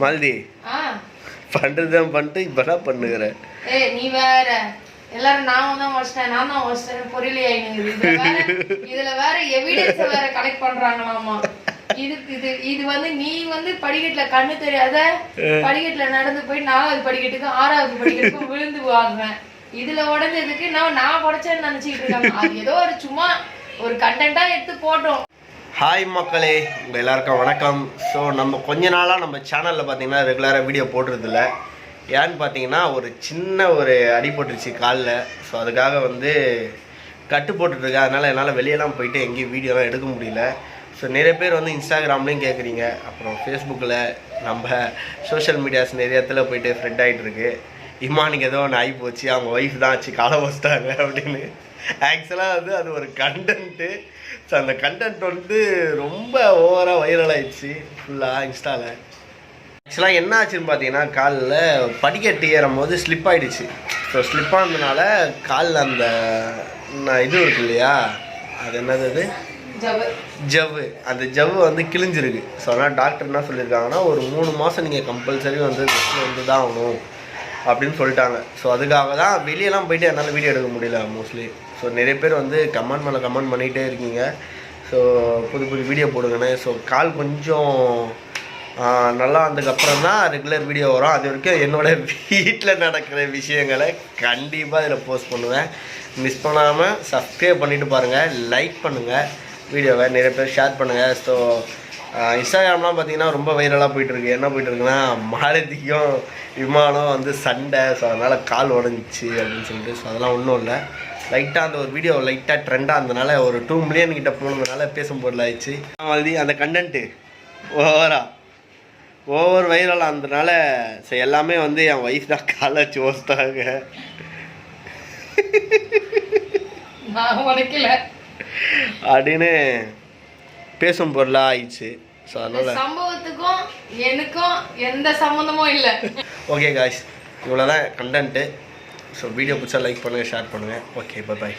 மாலதி. ஆ. பண்ணுறதுதான் பண்ணிட்டு இப்போதான் பண்ணுகிற? ஏய் நீ வேற. எல்லாரும் நான் தான் வச்சிட்டேன் நான் தான் வச்சிட்டேன் பொரியலி இதுல வேற எவிடன்ஸ் வேற கலெக்ட் பண்றாங்களாமா. இது இது இது வந்து நீ வந்து படிக்கட்டுல கண்ணு தெரியாத படிக்கட்டுல நடந்து போய் நாலாவது படிக்கட்டுக்கு ஆறாவது படிக்கட்டுக்கு விழுந்து வாங்குவேன். இதுல உடஞ்சதுக்கு நான் நான் உடைச்சேன்னு நினைச்சிட்டு இருக்காங்க அது ஏதோ ஒரு சும்மா ஒரு கண்டென்ட்டா எடுத்து போட்டோம். ஹாய் மக்களே. உங்கள் எல்லாருக்கும் வணக்கம். ஸோ நம்ம கொஞ்ச நாளாக நம்ம சேனலில் பார்த்தீங்கன்னா ரெகுலராக வீடியோ போடுறதில்ல. ஏன்னு பார்த்தீங்கன்னா ஒரு சின்ன ஒரு அடி போட்டுருச்சு காலில். ஸோ அதுக்காக வந்து கட்டு போட்டுட்ருக்கேன் அதனால் என்னால் வெளியெல்லாம் போயிட்டு எங்கேயும் வீடியோலாம் எடுக்க முடியல. ஸோ நிறைய பேர் வந்து இன்ஸ்டாகிராம்லேயும் கேட்குறீங்க அப்புறம் ஃபேஸ்புக்கில் நம்ம சோஷியல் மீடியாஸ் நிறைய இடத்துல போயிட்டு ஃப்ரெண்ட் ஆகிட்டுருக்கு இமானுக்கு ஏதோ ஒன்று ஆகி போச்சு. அவங்க ஒய்ஃப் தான் ஆச்சு. காலை வச்சிட்டாங்க அப்படின்னு. ஆக்சுவலாக வந்து அது ஒரு கண்டென்ட்டு ஸோ அந்த கண்டென்ட் வந்து ரொம்ப ஓவராக வைரல் ஆயிடுச்சு ஃபுல்லாக இன்ஸ்டாவில் ஆக்சுவலாக என்ன ஆச்சுன்னு பார்த்தீங்கன்னா காலில் படிக்கட்டு ஏறும் போது ஸ்லிப் ஆயிடுச்சு. ஸோ ஸ்லிப் ஆனதுனால காலில் அந்த இது இருக்கு இல்லையா? அது என்னது அது? ஜவு ஜவ்வு. அந்த ஜவ்வு வந்து கிழிஞ்சிருக்கு. ஸோ அதனால் டாக்டர் என்ன சொல்லியிருக்காங்கன்னா ஒரு மூணு மாதம் நீங்கள் கம்பல்சரி வந்து வந்து தான் ஆகணும். அப்படின்னு சொல்லிட்டாங்க. ஸோ அதுக்காக தான் வெளியெல்லாம் போயிட்டு என்னால் வீடியோ எடுக்க முடியல மோஸ்ட்லி ஸோ நிறைய பேர் வந்து கமெண்ட் மேலே கமெண்ட் பண்ணிகிட்டே இருக்கீங்க. ஸோ புது புது வீடியோ போடுங்கண்ணே ஸோ கால் கொஞ்சம் நல்லா வந்ததுக்கப்புறம் தான் ரெகுலர் வீடியோ வரும். அது வரைக்கும் என்னோட வீட்டில் நடக்கிற விஷயங்களை கண்டிப்பாக இதில் போஸ்ட் பண்ணுவேன். மிஸ் பண்ணாமல் சப்ஸ்கிரைப் பண்ணிவிட்டு பாருங்கள் லைக் பண்ணுங்கள் வீடியோவை நிறைய பேர் ஷேர் பண்ணுங்கள் ஸோ இன்ஸ்டாகிராம்லாம் பார்த்தீங்கன்னா ரொம்ப வைரலாக போயிட்டுருக்கு. என்ன போயிட்டுருக்குன்னா மாலதிக்கும் விமானம் வந்து சண்டை. ஸோ அதனால் கால் உடஞ்சிச்சு அப்படின்னு சொல்லிட்டு. ஸோ அதெல்லாம் ஒன்றும் இல்லை. லைட்டாக அந்த ஒரு வீடியோ லைட்டாக ட்ரெண்டாக இருந்தனால ஒரு டூ மில்லியன் கிட்ட போனதுனால பேசும் பொருள் ஆயிடுச்சு. மாலதி அந்த கண்டென்ட்டு ஓவரா ஓவர் வைரல் ஆனதுனால ஸோ எல்லாமே வந்து என் ஒய்ஃப் தான் காலை வச்சு உடைக்கல. அப்படின்னு பேசும் பொருளாக ஆயிடுச்சு. ஸோ அதனால் சம்பவத்துக்கும் எனக்கும் எந்த சம்மந்தமும் இல்லை. ஓகே காய்ஸ் இவ்வளோ தான் கண்டென்ட்டு ஸோ வீடியோ பிடிச்சா லைக் பண்ணுங்கள் ஷேர் பண்ணுங்கள் ஓகே பாய்